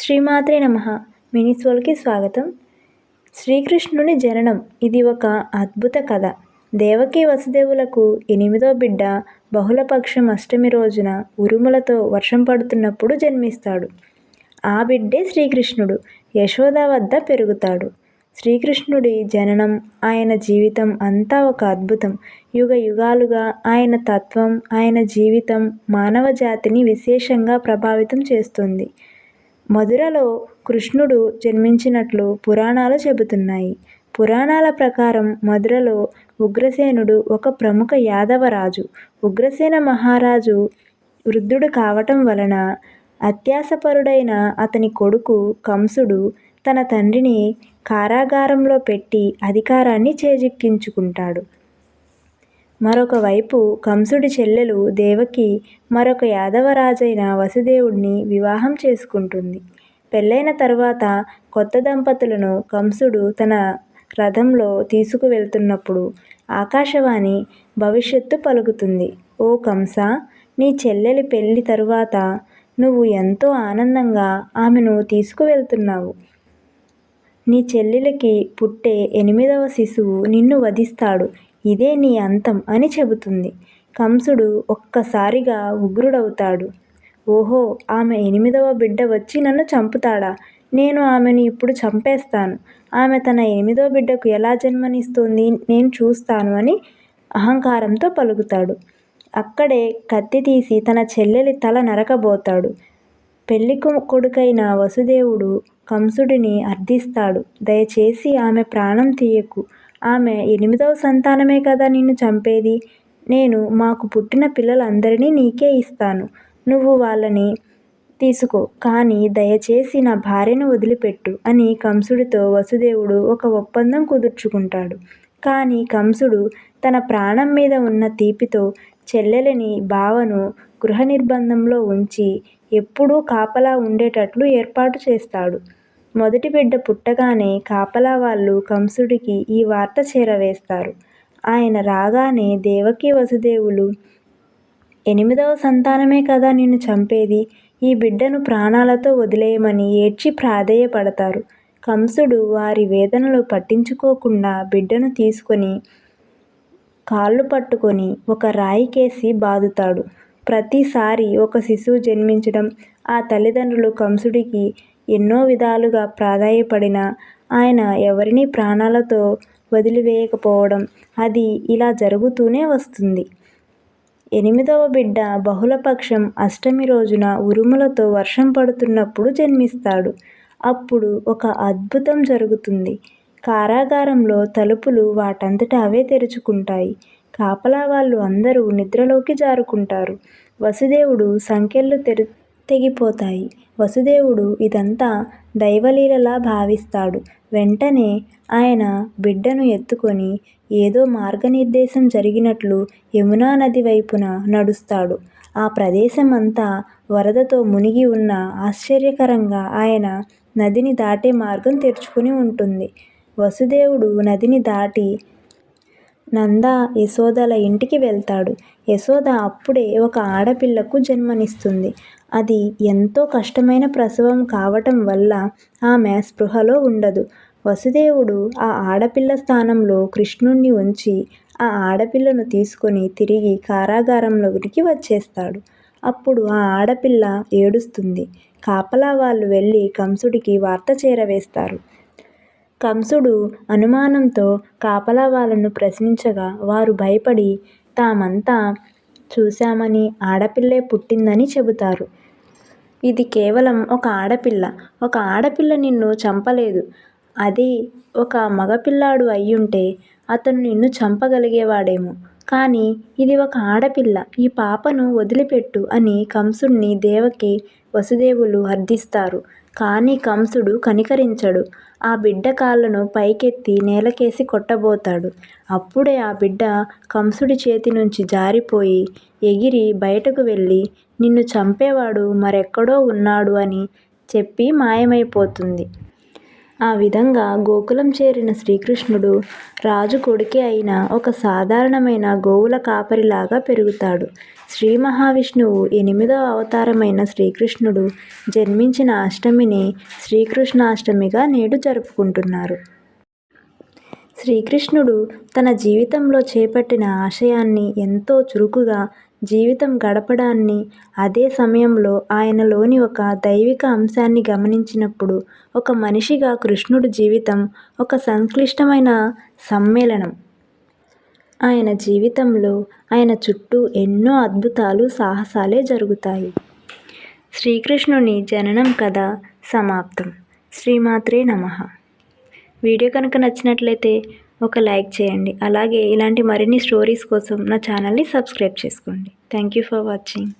శ్రీమాత్రే నమ. మినిస్వల్కి స్వాగతం. శ్రీకృష్ణుని జననం ఇది ఒక అద్భుత కథ. దేవకి వసుదేవులకు ఎనిమిదో బిడ్డ బహుళపక్షం అష్టమి రోజున ఉరుములతో వర్షం పడుతున్నప్పుడు జన్మిస్తాడు. ఆ బిడ్డే శ్రీకృష్ణుడు యశోద వద్ద పెరుగుతాడు. శ్రీకృష్ణుడి జననం ఆయన జీవితం అంతా ఒక అద్భుతం. యుగ యుగాలుగా ఆయన తత్వం ఆయన జీవితం మానవ జాతిని విశేషంగా ప్రభావితం చేస్తుంది. మధురలో కృష్ణుడు జన్మించినట్లు పురాణాలు చెబుతున్నాయి. పురాణాల ప్రకారం మధురలో ఉగ్రసేనుడు ఒక ప్రముఖ యాదవ రాజు. ఉగ్రసేన మహారాజు వృద్ధుడు కావటం వలన అత్యాసపరుడైన అతని కొడుకు కంసుడు తన తండ్రిని కారాగారంలో పెట్టి అధికారాన్ని చేజిక్కించుకుంటాడు. మరొకవైపు కంసుడి చెల్లెలు దేవకి మరొక యాదవరాజైన వసుదేవుడిని వివాహం చేసుకుంటుంది. పెళ్ళైన తర్వాత కొత్త దంపతులను కంసుడు తన రథంలో తీసుకువెళ్తున్నప్పుడు ఆకాశవాణి భవిష్యత్తు పలుకుతుంది. ఓ కంస నీ చెల్లెలి పెళ్ళి తరువాత నువ్వు ఎంతో ఆనందంగా ఆమెను తీసుకువెళ్తున్నావు. నీ చెల్లెలికి పుట్టే ఎనిమిదవ శిశువు నిన్ను వధిస్తాడు. ఇదే నీ అంతం అని చెబుతుంది. కంసుడు ఒక్కసారిగా ఉగ్రుడవుతాడు. ఓహో ఆమె ఎనిమిదవ బిడ్డ వచ్చి నన్ను చంపుతాడా? నేను ఆమెను ఇప్పుడు చంపేస్తాను. ఆమె తన ఎనిమిదో బిడ్డకు ఎలా జన్మనిస్తుంది నేను చూస్తాను అని అహంకారంతో పలుకుతాడు. అక్కడే కత్తి తీసి తన చెల్లెలి తల నరకబోతాడు. పెళ్ళి కొడుకైన వసుదేవుడు కంసుడిని అర్థిస్తాడు. దయచేసి ఆమె ప్రాణం తీయకు. ఆమె ఎనిమిదవ సంతానమే కదా నిన్ను చంపేది. నేను మాకు పుట్టిన పిల్లలందరినీ నీకే ఇస్తాను. నువ్వు వాళ్ళని తీసుకో కానీ దయచేసి నా భార్యను వదిలిపెట్టు అని కంసుడితో వసుదేవుడు ఒక ఒప్పందం కుదుర్చుకుంటాడు. కానీ కంసుడు తన ప్రాణం మీద ఉన్న తీపితో చెల్లెలిని బావను గృహ నిర్బంధంలో ఉంచి ఎప్పుడూ కాపలా ఉండేటట్లు ఏర్పాటు చేస్తాడు. మొదటి బిడ్డ పుట్టగానే కాపలా వాళ్ళు కంసుడికి ఈ వార్త చేరవేస్తారు. ఆయన రాగానే దేవకి వసుదేవులు ఎనిమిదవ సంతానమే కదా నిన్ను చంపేది? ఈ బిడ్డను ప్రాణాలతో వదిలేయమని ఏడ్చి ప్రాధేయపడతారు. కంసుడు వారి వేదనలు పట్టించుకోకుండా బిడ్డను తీసుకొని కాళ్ళు పట్టుకొని ఒక రాయికేసి బాదుతాడు. ప్రతిసారి ఒక శిశువు జన్మించడం ఆ తల్లిదండ్రులు కంసుడికి ఎన్నో విధాలుగా ప్రాధాయపడినా ఆయన ఎవరినీ ప్రాణాలతో వదిలివేయకపోవడం అది ఇలా జరుగుతూనే వస్తుంది. ఎనిమిదవ బిడ్డ బహుళపక్షం అష్టమి రోజున ఉరుములతో వర్షం పడుతున్నప్పుడు జన్మిస్తాడు. అప్పుడు ఒక అద్భుతం జరుగుతుంది. కారాగారంలో తలుపులు వాటంతట అవే తెరుచుకుంటాయి. కాపలా వాళ్ళు అందరూ నిద్రలోకి జారుకుంటారు. వసుదేవుడు సంకెళ్ళు తెరు తెగిపోతాయి. వసుదేవుడు ఇదంతా దైవలీలలా భావిస్తాడు. వెంటనే ఆయన బిడ్డను ఎత్తుకొని ఏదో మార్గనిర్దేశం జరిగినట్లు యమునా నది వైపున నడుస్తాడు. ఆ ప్రదేశం అంతా వరదతో మునిగి ఉన్న ఆశ్చర్యకరంగా ఆయన నదిని దాటే మార్గం తెరుచుకుని ఉంటుంది. వసుదేవుడు నదిని దాటి నంద యశోదల ఇంటికి వెళ్తాడు. యశోద అప్పుడే ఒక ఆడపిల్లకు జన్మనిస్తుంది. అది ఎంతో కష్టమైన ప్రసవం కావటం వల్ల ఆమె స్పృహలో ఉండదు. వసుదేవుడు ఆ ఆడపిల్ల స్థానంలో కృష్ణుణ్ణి ఉంచి ఆ ఆడపిల్లను తీసుకొని తిరిగి కారాగారంలోకి వచ్చేస్తాడు. అప్పుడు ఆ ఆడపిల్ల ఏడుస్తుంది. కాపలా వాళ్ళు వెళ్ళి కంసుడికి వార్త చేరవేస్తారు. కంసుడు అనుమానంతో కాపలా వాళ్ళను ప్రశ్నించగా వారు భయపడి తామంతా చూశామని ఆడపిల్లే పుట్టిందని చెబుతారు. ఇది కేవలం ఒక ఆడపిల్ల. ఒక ఆడపిల్ల నిన్ను చంపలేదు. అది ఒక మగపిల్లాడు అయ్యుంటే అతను నిన్ను చంపగలిగేవాడేమో. కానీ ఇది ఒక ఆడపిల్ల ఈ పాపను వదిలిపెట్టు అని కంసుడిని దేవకి వసుదేవులు అర్థిస్తారు కానీ కంసుడు కనికరించడు. ఆ బిడ్డ కాళ్ళను పైకెత్తి నేలకేసి కొట్టబోతాడు. అప్పుడే ఆ బిడ్డ కంసుడి చేతి నుంచి జారిపోయి ఎగిరి బయటకు వెళ్ళి నిన్ను చంపేవాడు మరెక్కడో ఉన్నాడు అని చెప్పి మాయమైపోతుంది. ఆ విధంగా గోకులం చేరిన శ్రీకృష్ణుడు రాజు కొడుకే అయిన ఒక సాధారణమైన గోవుల కాపరిలాగా పెరుగుతాడు. శ్రీ మహావిష్ణువు ఎనిమిదవ అవతారమైన శ్రీకృష్ణుడు జన్మించిన అష్టమిని శ్రీకృష్ణాష్టమిగా నేడు జరుపుకుంటున్నారు. శ్రీకృష్ణుడు తన జీవితంలో చేపట్టిన ఆశయాన్ని ఎంతో చురుకుగా జీవితం గడపడాన్ని అదే సమయంలో ఆయనలోని ఒక దైవిక అంశాన్ని గమనించినప్పుడు ఒక మనిషిగా కృష్ణుడి జీవితం ఒక సంక్లిష్టమైన సమ్మేళనం. ఆయన జీవితంలో ఆయన చుట్టూ ఎన్నో అద్భుతాలు సాహసాలే జరుగుతాయి. శ్రీకృష్ణుని జననం కథ సమాప్తం. శ్రీమాత్రే నమః. వీడియో కనుక నచ్చినట్లయితే ఒక లైక్ చేయండి. అలాగే ఇలాంటి మరిన్ని స్టోరీస్ కోసం నా ఛానల్ని సబ్స్క్రైబ్ చేసుకోండి. Thank you for watching.